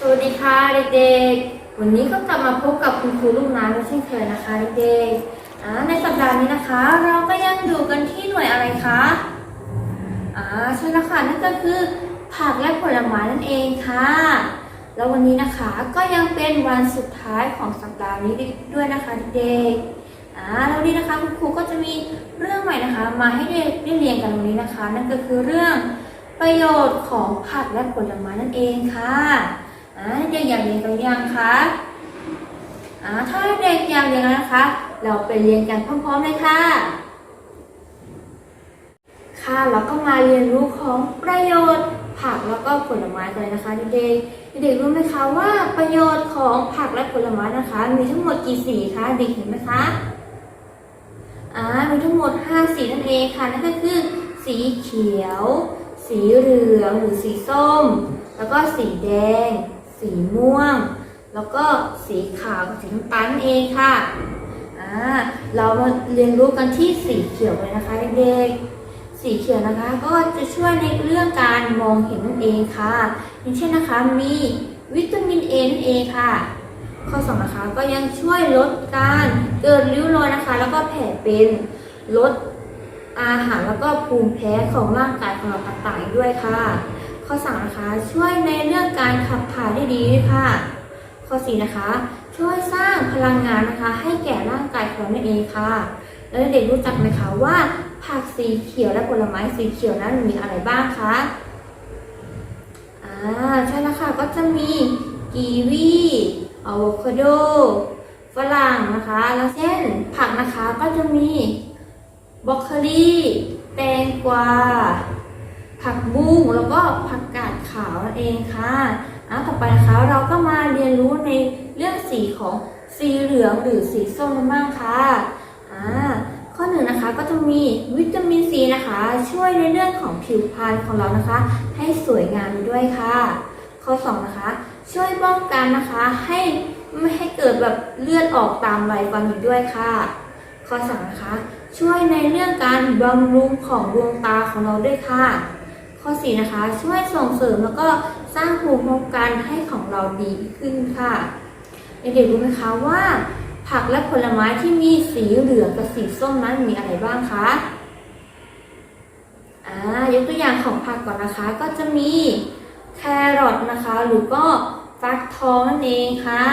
สวัสดีค่ะเด็กๆ วันนี้ก็กลับมาพบกับคุณครูลูกน้ำเช่นเคยนะคะเด็กๆอ่าในสัปดาห์นี้นะคะ เราก็ยังอยู่กันที่หน่วยอะไรคะอ่าใช่แล้วค่ะนั่นก็คือผักและผลไม้นั่นเองค่ะ แล้ววันนี้นะคะก็ยังเป็นวันสุดท้ายของสัปดาห์นี้ด้วยนะคะเด็กๆอ่าแล้วนนี้นะคะคุณครูก็จะมีเรื่องใหม่นะคะ มาให้เด็กได้เรียนกันวันนี้นะคะ นั่นก็คือเรื่องประโยชน์ของผักและผลไม้นั่นเองค่ะ อ่าเด็กอยากเรียนกันยังคะอ่าถ้าเด็กอยากเรียนนะคะ เราไปเรียนกันพร้อมๆเลยค่ะ ค่ะเราก็มาเรียนรู้ของประโยชน์ผักแล้วก็ผลไม้กันเลยนะคะเด็กๆเด็กรู้ไหมคะว่าประโยชน์ของผักและผลไม้นะคะ มีทั้งหมดกี่สีคะเด็กเห็นไหมคะอ่ามีทั้งหมด 5 สีนั่นเองค่ะนั่นก็คือ สีเขียว สีเหลืองหรือสีส้ม แล้วก็สีแดง สีม่วง แล้วก็สีขาวกับสีน้ำตาลเองค่ะอ่าเรามาเรียนรู้กันที่สีเขียวเลยนะคะเด็กๆสีเขียวนะคะก็จะช่วยในเรื่องการมองเห็นนั่นเองค่ะอย่างเช่นนะคะมีวิตามินเอนั่นเองค่ะข้อสองนะคะก็ยังช่วยลดการเกิดริ้วรอยนะคะ แล้วก็แผลเป็นลดอาหารแล้วก็ภูมิแพ้ของร่างกายของเราต่างๆด้วยค่ะ ข้อสามนะคะ ช่วยในเรื่องการขับถ่ายได้ดีด้วยค่ะ ข้อสี่นะคะ ช่วยสร้างพลังงานนะคะ ให้แก่ร่างกายของเรานั่นเองค่ะ แล้วเด็กรู้จักไหมคะว่า ผักสีเขียวและผลไม้สีเขียวนั้นมีอะไรบ้างคะอ่าใช่แล้วค่ะก็จะมีกีวีอะโวคาโดฝรั่งนะคะ แล้วเช่นผักนะคะก็จะมีบรอกโคลีแตงกวา ผักบุ้งแล้วก็ผักกาดขาวนั่นเองค่ะอะต่อไปนะคะเราก็มาเรียนรู้ในเรื่องสีของสีเหลืองหรือสีส้มกันบ้างค่ะอ่าข้อหนึ่งนะคะก็จะมีวิตามินซีนะคะ ช่วยในเรื่องของผิวพรรณของเรานะคะ ให้สวยงามด้วยค่ะ ข้อสองนะคะช่วยป้องกันนะคะให้ไม่ให้เกิดแบบเลือดออกตามไรฟันอีกด้วยค่ะ ข้อสามนะคะ ช่วยในเรื่องการบำรุงของดวงตาของเราด้วยค่ะ ข้อ4นะคะ ช่วยส่งเสริมแล้วก็สร้างภูมิคุ้มกันให้ของเราดีขึ้นค่ะเด็กๆรู้ไหมคะว่า ผักและผลไม้ที่มีสีเหลืองกับสีส้มนั้นมีอะไรบ้างคะอ่ายกตัวอย่างของผักก่อนนะคะ ก็จะมีแครอทนะคะ หรือก็ฟักทองนั่นเองค่ะ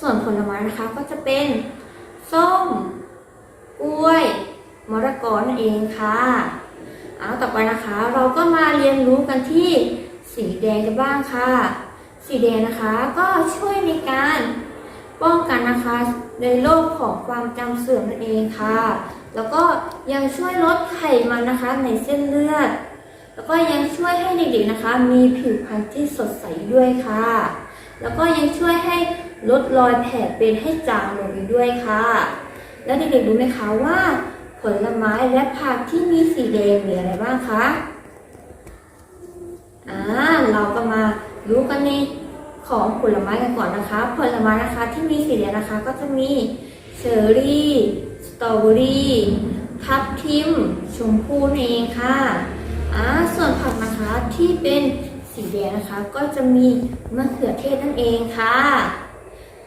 ส่วนผลไม้นะคะก็จะเป็นส้ม กล้วย มะละกอนั่นเองค่ะ เอาต่อไปนะคะ เราก็มาเรียนรู้กันที่สีแดงกันบ้างค่ะ สีแดงนะคะก็ช่วยในการป้องกันนะคะในโรคของความจำเสื่อมนั่นเองค่ะ แล้วก็ยังช่วยลดไขมันนะคะในเส้นเลือด แล้วก็ยังช่วยให้เด็กๆนะคะ มีผิวพรรณที่สดใสด้วยค่ะ แล้วก็ยังช่วยให้ลดรอยแผลเป็นให้จางลงอีกด้วยค่ะ แล้วเด็กๆรู้ไหมคะว่า ผลไม้และผักที่มีสีแดงมีอะไรบ้างคะอ่าเราก็มารู้กันในของผลไม้กันก่อนนะคะ ผลไม้นะคะที่มีสีแดงนะคะก็จะมีเชอร์รี่สตรอเบอรี่ทับทิมชมพู่นั่นเองค่ะอ่าส่วนผักนะคะที่เป็นสีแดงนะคะก็จะมีมะเขือเทศนั่นเองค่ะ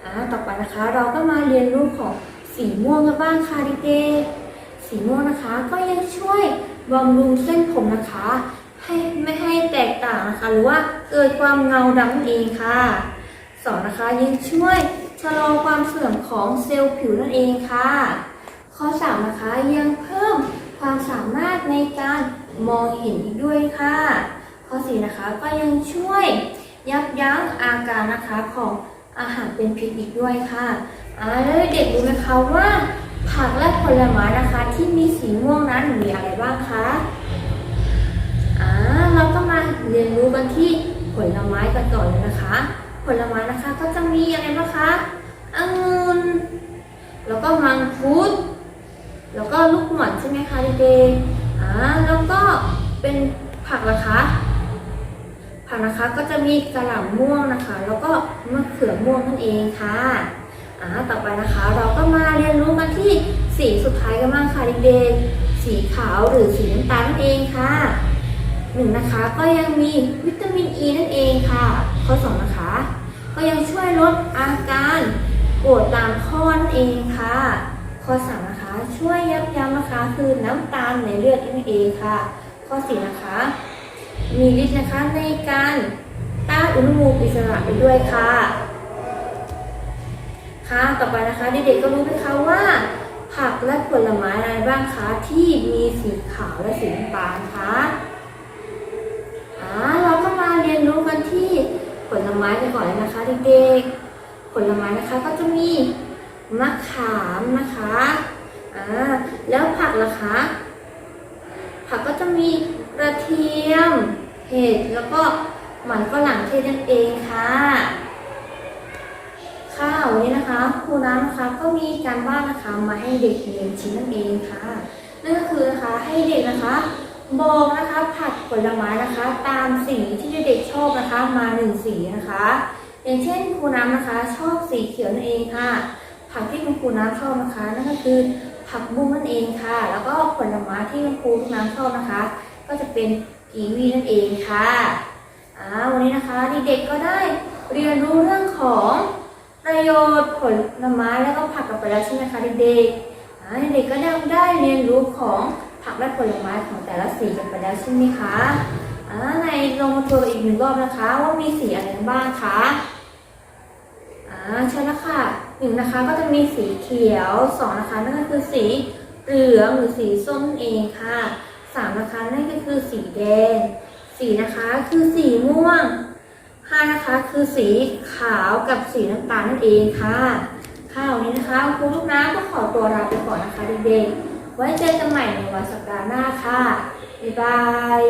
อ่าต่อไปนะคะเราก็มาเรียนรู้ของสีม่วงกันบ้างค่ะเด็กๆ สีม่วงนะคะ ก็ยังช่วยบำรุงเส้นผมนะคะ ให้ไม่ให้แตกต่างนะคะ หรือว่าเกิดความเงาดำนั่นเองค่ะสองนะคะยังช่วยชะลอความเสื่อมของเซลล์ผิวนั่นเองค่ะ ข้อสามนะคะยังเพิ่มความสามารถในการมองเห็นอีกด้วยค่ะ ข้อสี่นะคะก็ยังช่วยยับยั้งอาการนะคะของอาหารเป็นพิษอีกด้วยค่ะอ่าแล้วเด็กรู้ไหมคะว่า ผักและผลไม้นะคะที่มีสีม่วงนั้นมีอะไรบ้างคะอ่าเราก็มาเรียนรู้กันที่ผลไม้กันก่อนเลยนะคะ ผลไม้นะคะก็จะมีอะไรบ้างคะองุ่นแล้วก็มังคุด แล้วก็ลูกหม่อนใช่ไหมคะเด็กๆอ่าแล้วก็เป็นผักนะคะผักนะคะก็จะมีกระหล่ำม่วงนะคะ แล้วก็มะเขือม่วงนั่นเองค่ะ อ่าต่อไปนะคะเราก็มาเรียนรู้กันที่สีสุดท้ายกันบ้างค่ะเด็กๆสีขาวหรือสีน้ำตาลนั่นเองค่ะหนึ่งนะคะก็ยังมีวิตามินอ e ีนั่นเองค่ะ ข้อสองนะคะ ก็ยังช่วยลดอาการปวดตามข้อนั่นเองค่ะ ข้อสามนะคะ ช่วยยับยั้งนะคะคือน้ำตาลในเลือดนั่นเองค่ะ ข้อสี่นะคะ มีฤทธิ์นะคะในการต้านอุณหภูมิอิสระไปด้วยค่ะ ค่ะ ต่อไปนะคะเด็กๆก็รู้ไหมคะว่า ผักและผลไม้อะไรบ้างคะที่มีสีขาวและสีน้ำตาลคะอ่าเราก็มาเรียนรู้กันที่ผลไม้กันก่อนเลยนะคะเด็กๆ ผลไม้นะคะก็จะมีมะขามนะคะอ่าแล้วผักล่ะคะ ผักก็จะมีกระเทียม เห็ดแล้วก็หมันฝรั่งเทศนั่นเองค่ะ ค่ะวันนี้นะคะครูน้ำนะคะก็มีการบ้านนะคะมาให้เด็กเรียนชิ้นนั่นเองค่ะนั่นก็คือนะคะให้เด็กนะคะบอกนะคะผักผลไม้นะคะ ตามสีที่เด็กชอบนะคะมาหนึ่งสีนะคะ อย่างเช่นครูน้ำนะคะ ชอบสีเขียวนั่นเองค่ะ ผักที่คุณครูน้ำชอบนะคะ นั่นก็คือผักบุ้งนั่นเองค่ะ แล้วก็ผลไม้ที่คุณครูน้ำชอบนะคะ ก็จะเป็นกีวีนั่นเองค่ะอ่าวันนี้นะคะเด็กๆก็ได้เรียนรู้เรื่องของ ประโยชน์ผลไม้แล้วก็ผักกันไปแล้วใช่ไหมคะเด็กๆเด็กก็ได้ได้เรียนรู้ของผักและผลไม้ของแต่ละสีกันไปแล้วใช่ไหมคะในลงมาทวนอีกหนึ่งรอบนะคะว่ามีสีอะไรบ้างคะอ่าใช่แล้วค่ะหนึ่งนะคะก็จะมีสีเขียวสองนะคะนั่นก็คือสีเหลืองหรือสีส้มเองค่ะสามนะคะนั่นก็คือสีแดงสี่นะคะคือสีม่วง นะคะ คือสีขาวกับสีน้ำตาลนั่นเองค่ะค่ะวันนี้นะคะครูลูกน้ำก็ขอตัวลาไปก่อนนะคะเด็กๆไว้เจอกันใหม่ในวันสัปดาห์หน้าค่ะบ๊ายบาย